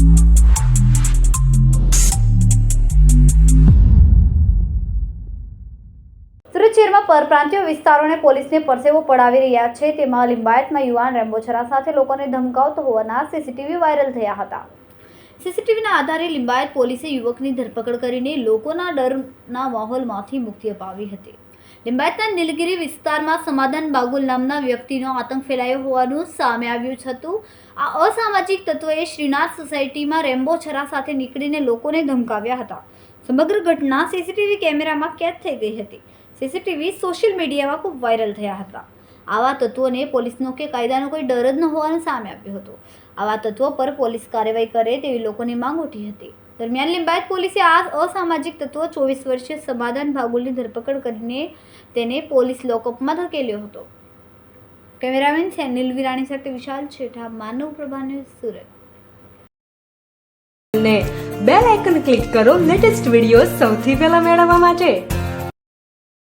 સુરત શહેરમાં પરપ્રાંતીય વિસ્તારોને પોલીસને પરસેવો પડાવી રહ્યા છે. તેમાં લિંબાયતમાં યુવાન રેમ્બોછરા સાથે લોકોને ધમકાવતો હોવાના સીસીટીવી વાયરલ થયા હતા. સીસીટીવીના આધારે લિંબાયત પોલીસે યુવકની ધરપકડ કરીને લોકોના ડરના માહોલમાંથી મુક્તિ અપાવી હતી. લિંબાયતના નીલગીરી વિસ્તારમાં સમાધાન બાગુલ નામના વ્યક્તિનો આતંક ફેલાયો હોવાનું સામે આવ્યું હતું. આ અસામાજિક તત્વોએ શ્રીનાથ સોસાયટીમાં રેમ્બો છરા સાથે નીકળીને લોકોને ધમકાવ્યા હતા. સમગ્ર ઘટના સીસીટીવી કેમેરામાં કેદ થઈ ગઈ હતી. સીસીટીવી સોશિયલ મીડિયામાં ખૂબ વાયરલ થયા હતા. આવા તત્વોને પોલીસનો કે કાયદાનો કોઈ ડર જ ન હોવાનું સામે આવ્યું હતું. આવા તત્વો પર પોલીસ કાર્યવાહી કરે તેવી લોકોની માંગ ઉઠી હતી. દરમિયાન લિંબાયત પોલીસે આ અસામાજિક તત્વો ચોવીસ વર્ષીય સમાધાન ભાગુલની ધરપકડ કરીને તેને પોલીસ લોકઅપમાં ધકેલ્યો હતો. કેમેરામેન છે અનિલ વિરાણી સાથે વિશાલ છેઠા, માનવ પ્રભા સુરત. ને બેલ આઇકન ક્લિક કરો લેટેસ્ટ વીડિયો સૌથી પહેલા મેળવવા માટે.